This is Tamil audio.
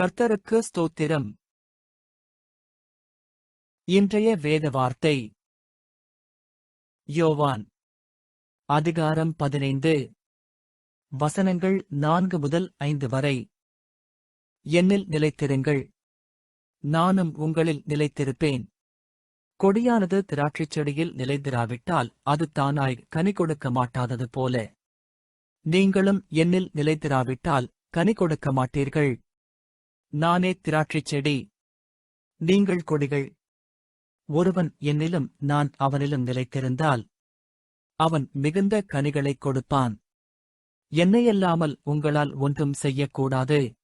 கர்த்தருக்கு ஸ்தோத்திரம். இன்றைய வேத வார்த்தை. யோவான் அதிகாரம் பதினைந்து. வசனங்கள் நான்கு முதல் ஐந்து வரை. என்னில் நிலைத்திருங்கள். நானும் உங்களில் நிலைத்திருப்பேன். கொடியானது திராட்சைச் செடியில் நிலைத்திராவிட்டால் அது தானாய் கனி கொடுக்க மாட்டாதது போல. நீங்களும் என்னில் நிலைத்திராவிட்டால் கனி கொடுக்க மாட்டீர்கள். நானே திராட்சைச் செடி. நீங்கள் கொடிகள். ஒருவன் என்னிலும் நான் அவனிலும் நிலைத்திருந்தால் அவன் மிகுந்த கனிகளைக் கொடுப்பான். என்னையல்லாமல் உங்களால் ஒன்றும் செய்யக்கூடாது.